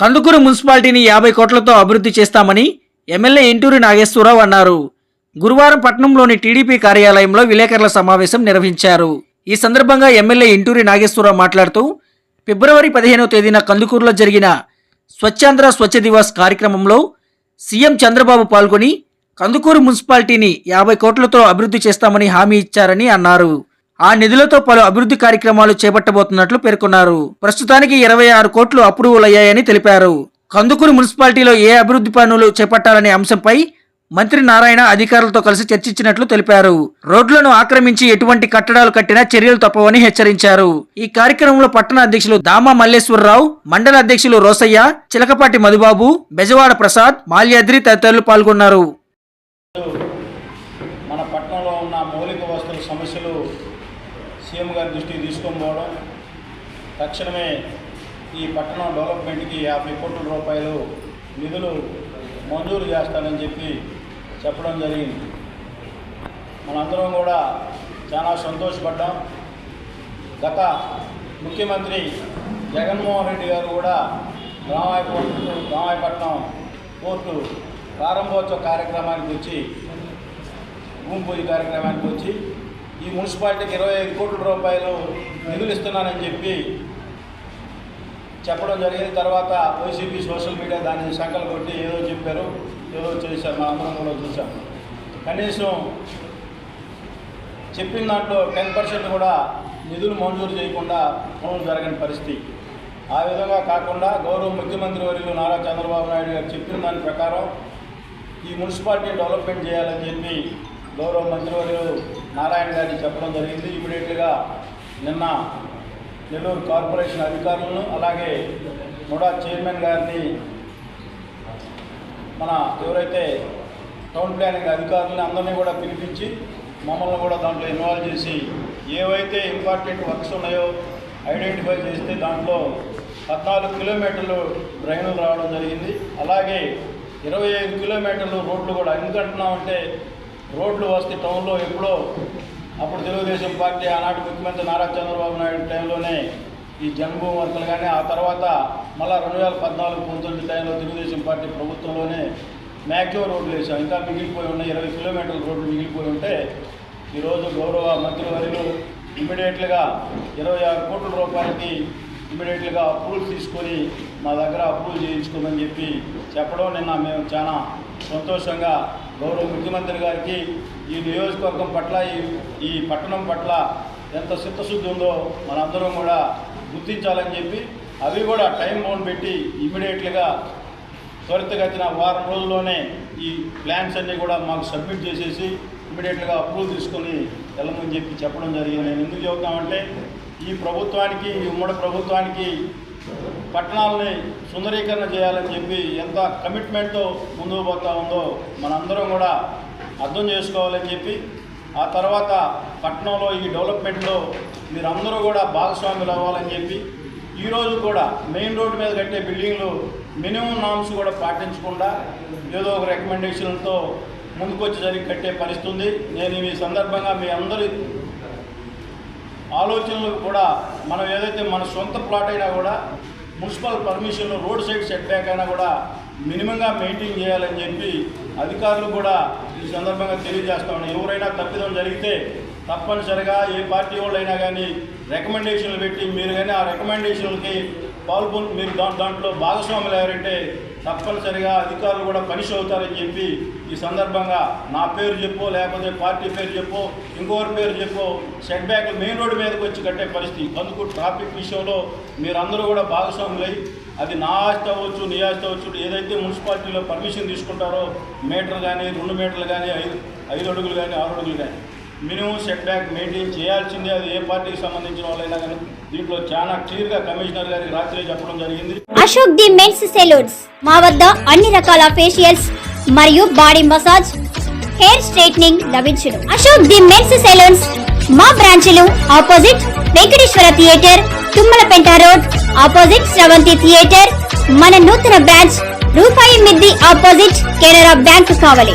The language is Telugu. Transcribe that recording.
కందుకూరు మున్సిపాలిటీని యాభై కోట్లతో అభివృద్ధి చేస్తామని ఎమ్మెల్యే ఇంటూరి నాగేశ్వరరావు అన్నారు. గురువారం పట్నంలోని టీడీపీ కార్యాలయంలో విలేకరుల సమావేశం నిర్వహించారు. ఈ సందర్భంగా ఎమ్మెల్యే ఇంటూరి నాగేశ్వరరావు మాట్లాడుతూ ఫిబ్రవరి పదిహేనవ తేదీన కందుకూరులో జరిగిన స్వచ్ఛాంధ్ర స్వచ్ఛ దివాస్ కార్యక్రమంలో సీఎం చంద్రబాబు పాల్గొని కందుకూరు మున్సిపాలిటీని యాభై కోట్లతో అభివృద్ధి చేస్తామని హామీ ఇచ్చారని అన్నారు. ఆ నిధులతో పలు అభివృద్ధి కార్యక్రమాలు చేపట్టబోతున్నట్లు పేర్కొన్నారు. ప్రస్తుతానికి ఇరవై ఆరు కోట్లు అప్రూవల్ అయ్యాయని తెలిపారు. కందుకూరు మున్సిపాలిటీలో ఏ అభివృద్ధి పనులు చేపట్టాలనే అంశంపై మంత్రి నారాయణ అధికారులతో కలిసి చర్చించినట్లు తెలిపారు. రోడ్లను ఆక్రమించి ఎటువంటి కట్టడాలు కట్టినా చర్యలు తప్పవని హెచ్చరించారు. ఈ కార్యక్రమంలో పట్టణ అధ్యక్షులు దామా మల్లేశ్వరరావు మండల అధ్యక్షులు రోసయ్య చిలకపాటి మధుబాబు బెజవాడ ప్రసాద్ మాల్యాద్రి తదితరులు పాల్గొన్నారు. మన పట్టణంలో ఉన్న మౌలిక వస్తువుల సమస్యలు సీఎం గారి దృష్టికి తీసుకొని పోవడం తక్షణమే ఈ పట్టణం డెవలప్మెంట్కి యాభై కోట్ల రూపాయలు నిధులు మంజూరు చేస్తానని చెప్పి చెప్పడం జరిగింది. మనందరం కూడా చాలా సంతోషపడ్డాం. గత ముఖ్యమంత్రి జగన్మోహన్ రెడ్డి గారు కూడా రామాయపట్నం రామాయపట్నం పోర్టు ప్రారంభోత్సవ కార్యక్రమానికి వచ్చి భూమి పూజ కార్యక్రమానికి వచ్చి ఈ మున్సిపాలిటీకి ఇరవై ఐదు కోట్ల రూపాయలు నిధులు ఇస్తున్నానని చెప్పి చెప్పడం జరిగిన తర్వాత వైసీపీ సోషల్ మీడియా దాన్ని సంకలు కొట్టి ఏదో చెప్పారు ఏదో చేశారు. మా అందరం కూడా చూసాం కనీసం చెప్పిన దాంట్లో టెన్ పర్సెంట్ కూడా నిధులు మంజూరు చేయకుండా పనులు జరగని పరిస్థితి. ఆ విధంగా కాకుండా గౌరవ ముఖ్యమంత్రి వర్యులు నారా చంద్రబాబు నాయుడు గారు చెప్పిన దాని ప్రకారం ఈ మున్సిపాలిటీ డెవలప్మెంట్ చేయాలని చెప్పి గౌరవ మంత్రివర్యులు నారాయణ గారికి చెప్పడం జరిగింది. ఇమీడియట్గా నిన్న నెల్లూరు కార్పొరేషన్ అధికారులను అలాగే నోడా చైర్మన్ గారిని మన ఎవరైతే టౌన్ ప్లానింగ్ అధికారులని అందరినీ కూడా పిలిపించి మమ్మల్ని కూడా దాంట్లో ఇన్వాల్వ్ చేసి ఏవైతే ఇంపార్టెంట్ వర్క్స్ ఉన్నాయో ఐడెంటిఫై చేస్తే దాంట్లో పద్నాలుగు కిలోమీటర్లు డ్రైన్లు రావడం జరిగింది. అలాగే ఇరవై ఐదు కిలోమీటర్లు రోడ్లు కూడా ఎందుకంటున్నామంటే రోడ్లు వస్తే టౌన్లో ఎప్పుడో అప్పుడు తెలుగుదేశం పార్టీ ఆనాటి ముఖ్యమంత్రి నారా చంద్రబాబు నాయుడు టైంలోనే ఈ జన్మభూమి వర్కులు కానీ ఆ తర్వాత మళ్ళా రెండు వేల పద్నాలుగు పంతొమ్మిది టైంలో తెలుగుదేశం పార్టీ ప్రభుత్వంలోనే మ్యాక్సిమం రోడ్లు వేసాం ఇంకా మిగిలిపోయి ఉన్న ఇరవై కిలోమీటర్ల రోడ్లు మిగిలిపోయి ఉంటే ఈరోజు గౌరవ మంత్రివర్యులు ఇమ్మీడియట్లుగా ఇరవై ఆరు కోట్ల రూపాయలకి ఇమ్మీడియట్లుగా అప్రూవల్ తీసుకొని మా దగ్గర అప్రూవల్ చేయించుకోమని చెప్పి చెప్పడం నిన్న మేము చాలా సంతోషంగా గౌరవ ముఖ్యమంత్రి గారికి ఈ నియోజకవర్గం పట్ల ఈ ఈ పట్టణం పట్ల ఎంత చిత్తశుద్ధి ఉందో మనందరం కూడా గుర్తించాలని చెప్పి అవి కూడా టైం బౌండ్ పెట్టి ఇమ్మీడియట్లుగా త్వరితగతిన వారం రోజుల్లోనే ఈ ప్లాన్స్ అన్నీ కూడా మాకు సబ్మిట్ చేసేసి ఇమీడియట్గా అప్రూవల్ తీసుకొని వెళ్ళమని చెప్పి చెప్పడం జరిగింది. నేను ఎందుకు చెబుతామంటే ఈ ప్రభుత్వానికి ఈ ఉమ్మడి ప్రభుత్వానికి పట్టణాలని సుందరీకరణ చేయాలని చెప్పి ఎంత కమిట్మెంట్తో ముందుకు పోతా ఉందో మనందరం కూడా అర్థం చేసుకోవాలని చెప్పి ఆ తర్వాత పట్టణంలో ఈ డెవలప్మెంట్లో మీరందరూ కూడా భాగస్వాములు అవ్వాలని చెప్పి ఈరోజు కూడా మెయిన్ రోడ్డు మీద కట్టే బిల్డింగ్లు మినిమం నామ్స్ కూడా పాటించకుండా ఏదో ఒక రికమెండేషన్లతో ముందుకొచ్చి జరిగి కట్టే పరిస్థితుంది నేను ఈ సందర్భంగా మీ అందరి ఆలోచనలు కూడా మనం ఏదైతే మన సొంత ప్లాట్ అయినా కూడా మున్సిపల్ పర్మిషన్లు రోడ్ సైడ్ సెట్ బ్యాక్ అయినా కూడా మినిమంగా మెయింటైన్ చేయాలని చెప్పి అధికారులు కూడా ఈ సందర్భంగా తెలియజేస్తామని ఎవరైనా తప్పిదం జరిగితే తప్పనిసరిగా ఏ పార్టీ వాళ్ళైనా కానీ రికమెండేషన్లు పెట్టి మీరు కానీ ఆ రికమెండేషన్లకి పాల్గొని మీరు దా దాంట్లో భాగస్వాములు ఎవరంటే తప్పనిసరిగా అధికారులు కూడా పనిష్ అవుతారని చెప్పి ఈ సందర్భంగా నా పేరు చెప్పో లేకపోతే పార్టీ పేరు చెప్పో ఇంకొకరి పేరు చెప్పో సెట్ బ్యాక్ మెయిన్ రోడ్డు మీదకి వచ్చి కట్టే పరిస్థితి. అందుకు ట్రాఫిక్ విషయంలో మీరందరూ కూడా భాగస్వాములై అది నా ఆస్తి అవ్వచ్చు నీ ఆస్తి అవ్వచ్చు ఏదైతే మున్సిపాలిటీలో పర్మిషన్ తీసుకుంటారో మీటర్ కానీ రెండు మీటర్లు కానీ ఐదు ఐదు అడుగులు కానీ ఆరు అడుగులు కానీ మినిమం సెట్ బ్యాక్ మెయింటైన్ చేయాల్సిందే. అది ఏ పార్టీకి సంబంధించిన వాళ్ళైనా కానీ దీంట్లో చాలా క్లియర్గా కమిషనర్ గారికి రాత్రి చెప్పడం జరిగింది. Ashok the men's salons. మా వద్ద అన్ని రకాల ఫేషియల్స్ మరియు బాడీ మసాజ్ హెయిర్ స్ట్రైట్నింగ్ లభించును. Ashok the men's salons. మా బ్రాంచ్లు opposite Venkateswara theatre Tummalapenta road opposite Sravanthi theatre. మన నూతన బ్రాంచ్ రూపాయి మిద్ది ఆపోజిట్ కెనరా బ్యాంక్ కావాలి.